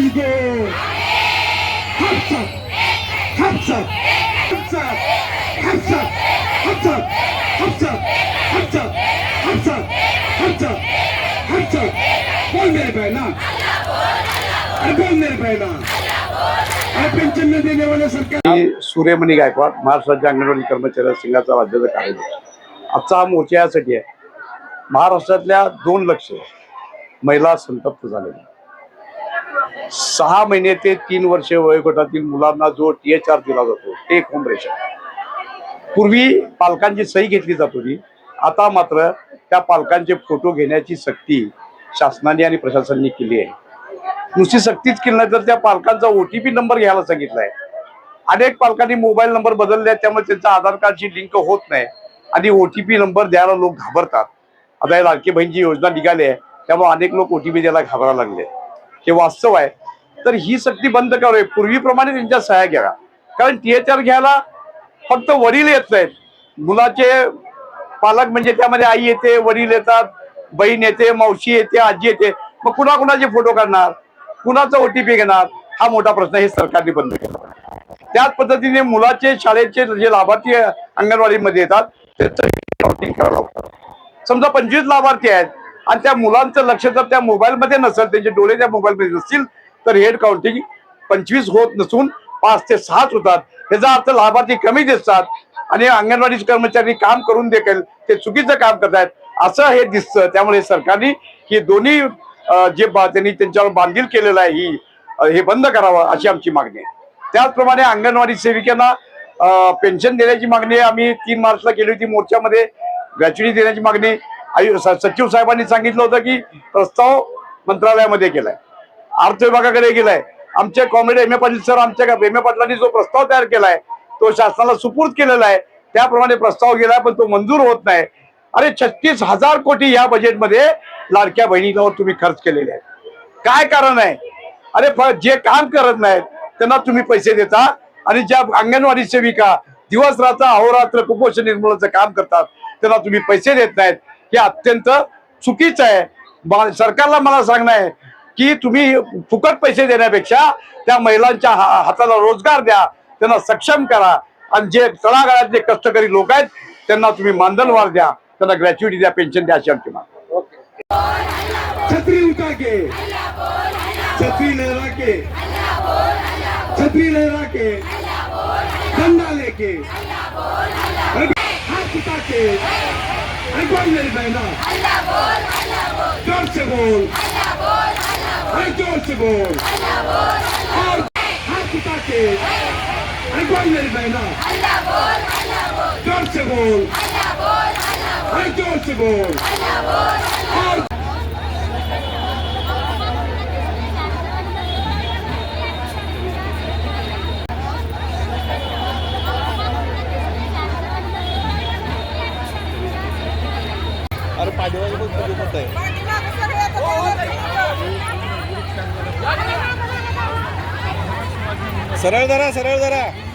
लीजिए सूर्यमणी गायकवाड महाराष्ट्राच्या अंगणवाडी कर्मचारी संघाचा राज्याचा कार्यक्रम आजचा मोर्चा यासाठी आहे. महाराष्ट्रातल्या दोन लक्ष महिला संतप्त झालेल्या सहा महिने ते तीन वर्षे वयोगटातील मुलांना जो टी एच आर दिला जातो टेक होम रेशन. पूर्वी पालकांची सही घेतली जात होती. आता मात्र त्या पालकांचे फोटो घेण्याची सक्ती शासनाने आणि प्रशासनाने केली आहे. नुसती सक्तीच केली नाही तर त्या पालकांचा ओटीपी नंबर घ्यायला सांगितलाय. अनेक पालकांनी मोबाईल नंबर बदलले त्यामुळे त्यांचा आधार कार्डची लिंक होत नाही आणि ओटीपी नंबर द्यायला लोक घाबरतात. आता या लाडकी बहीणची योजना निघाली आहे त्यामुळे अनेक लोक ओटीपी द्यायला घाबरायला लागले. हे वास्तव आहे. तर ही सक्ती बंद करावी पूर्वीप्रमाणे त्यांच्या सहाय्या घ्याव्या. कारण थिएटर घ्यायला फक्त वडील येत नाहीत. मुलाचे पालक म्हणजे त्यामध्ये आई येते वडील येतात बहीण येते मावशी येते आजी येते. मग कुणा कुणाचे फोटो काढणार? कुणाचा ओटीपी घेणार? हा मोठा प्रश्न हे सरकारने बंद केला. त्याच पद्धतीने मुलाचे शाळेचे जे लाभार्थी अंगणवाडीमध्ये येतात त्याचं समजा पंचवीस लाभार्थी आहेत. आणि त्या मुलांचं लक्ष जर त्या मोबाईलमध्ये नसेल त्यांचे डोळे त्या मोबाईलमध्ये नसतील तर हेड काउंटिंग पंचवीस होत नसून पाच ते सहाच होतात. याचा अर्थ लाभार्थी कमी दिसतात आणि अंगणवाडी कर्मचारी काम करून देखील ते चुकीचं काम करतायत. असं हे दिसतं. त्यामुळे सरकारने ही दोन्ही जे बा- त्यांनी त्यांच्यावर बांधील केलेलं आहे ही हे बंद करावं अशी आमची मागणी आहे. त्याचप्रमाणे अंगणवाडी सेविकांना पेन्शन देण्याची मागणी आम्ही तीन मार्चला केली होती मोर्चामध्ये. ग्रॅच्युटी देण्याची मागणी. आयु सचिव साहेबांनी सांगितलं होतं की प्रस्ताव मंत्रालयामध्ये केलाय. अर्थ विभागाकडे गेलाय. आमचे comrade M A Patil sir आमच्या एम ए पाटलांनी जो प्रस्ताव तयार केलाय तो शासनाला सुपूर्द केलेला आहे. त्याप्रमाणे प्रस्ताव गेलाय पण तो मंजूर होत नाही. अरे छत्तीस हजार कोटी या बजेटमध्ये लाडक्या बहिणींवर तुम्ही खर्च केलेले आहे काय कारण आहे? अरे जे काम करत नाहीत त्यांना तुम्ही पैसे देता आणि ज्या अंगणवाडी सेविका दिवस रात्र अहोरात्र कुपोषण निर्मूलनाचं काम करतात त्यांना तुम्ही पैसे देत नाहीत. हे अत्यंत चुकीचं आहे. सरकारला मला सांगणं आहे की तुम्ही फुकट पैसे देण्यापेक्षा त्या महिलांच्या हाताला रोजगार द्या त्यांना सक्षम करा आणि जे तळागाळात जे कष्टकरी लोक आहेत त्यांना तुम्ही मानधनवार द्या त्यांना ग्रॅच्युटी द्या पेन्शन द्या अशी आमची छत्री उठा के छत्री लहरा के छत्री लहरा के डंडा लेके. हाथ उठा के अरे बोल मेरी बहना जोर से बोल अरे जोर से बोल और हाथ उठा के अरे बोल मेरी बहना जोर से बोल तर जोर से पाठीमागे पण आहे. सरळ धरा सरळ धरा.